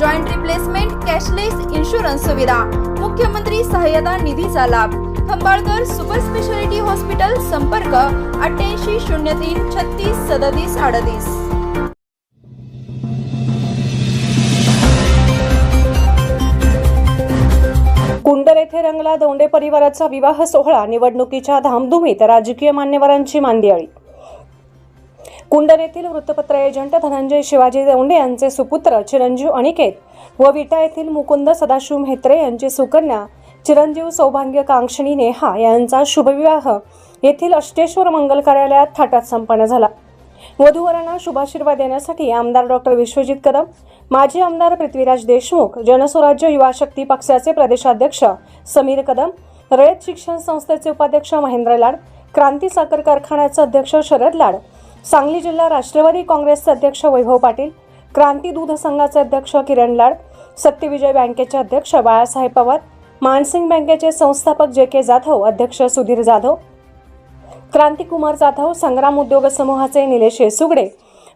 joint replacement cashless insurance सुविधा. मुख्यमंत्री सहाय्यता निधीचा लाभ. खंबाळकर सुपर स्पेशालिटी हॉस्पिटल संपर्क अठ्ठ्याऐंशी शून्य तीन छत्तीस सदतीस अडतीस. कुंडल येथे रंगला दोंडे परिवाराचा विवाह सोहळा. निवडणुकीच्या धामधुमीत राजकीय मान्यवरांची मांदियाळी. कुंडल येथील वृत्तपत्र एजंट धनंजय शिवाजी देवंडे यांचे सुपुत्र चिरंजीव अनिकेत व विटा येथील मुकुंद सदाशिव म्हेत्रे यांची सुकन्या चिरंजीव सौभाग्य कांक्षणी नेहा यांचा शुभविवाह येथील अष्टेश्वर मंगल कार्यालयात थाटात संपन्न झाला. वधूवरांना शुभाशीर्वाद देण्यासाठी आमदार डॉक्टर विश्वजित कदम माजी आमदार पृथ्वीराज देशमुख जनस्वराज्य युवा शक्ती पक्षाचे प्रदेशाध्यक्ष समीर कदम रयत शिक्षण संस्थेचे उपाध्यक्ष महेंद्र लाड क्रांती साखर कारखान्याचे अध्यक्ष शरद लाड सांगली जिल्हा राष्ट्रवादी काँग्रेसचे अध्यक्ष वैभव पाटील क्रांती दूध संघाचे अध्यक्ष किरण लाड सत्यविजय बँकेचे अध्यक्ष बाळासाहेब पवार मानसिंग बँकेचे संस्थापक जे के जाधव अध्यक्ष सुधीर जाधव क्रांतिकुमार जाधव संग्राम उद्योग समूहाचे निलेश सुगडे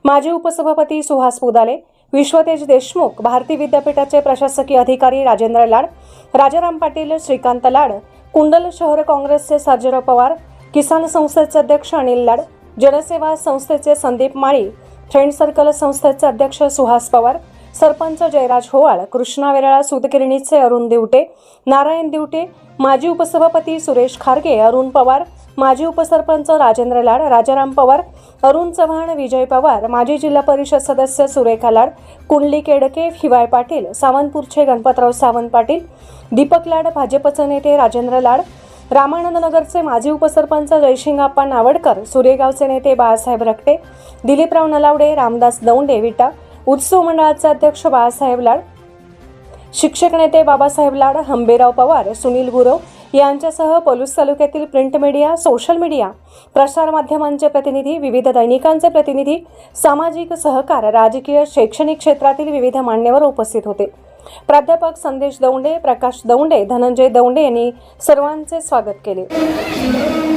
माजी उपसभापती सुहास पुदाले विश्वतेज देशमुख भारती विद्यापीठाचे प्रशासकीय अधिकारी राजेंद्र लाड राजाराम पाटील श्रीकांत लाड कुंडल शहर काँग्रेसचे सर्जेराव पवार किसान संस्थेचे अध्यक्ष अनिल लाड जनसेवा संस्थेचे संदीप माळी फ्रेंड सर्कल संस्थेचे अध्यक्ष सुहास पवार सरपंच जयराज होवाळ कृष्णा वेराळा सुतगिरणीचे अरुण दिवटे नारायण दिवटे माजी उपसभापती सुरेश खारगे अरुण पवार माजी उपसरपंच राजेंद्र लाड राजाराम पवार अरुण चव्हाण विजय पवार माजी जिल्हा परिषद सदस्य सुरेखा लाड कुंडली केडके हिवाय पाटील सावंतपूरचे गणपतराव सावंत पाटील दीपक लाड भाजपचे नेते राजेंद्र लाड रामानंदनगरचे माजी उपसरपंच जयशिंगाप्पा नावडकर सुरेगावचे नेते बाळासाहेब रखटे दिलीपराव नलावडे रामदास दौंडे विटा उत्सव मंडळाचे अध्यक्ष बाळासाहेब लाड शिक्षक नेते बाबासाहेब लाड हंबेराव पवार सुनील गुरव यांच्यासह पलूस तालुक्यातील प्रिंट मीडिया सोशल मीडिया प्रसार माध्यमांचे प्रतिनिधी विविध दैनिकांचे प्रतिनिधी सामाजिक सहकार राजकीय शैक्षणिक क्षेत्रातील विविध मान्यवर उपस्थित होते. प्राध्यापक संदेश दौंडे प्रकाश दौंडे धनंजय दौंडे यांनी सर्वांचे स्वागत केले.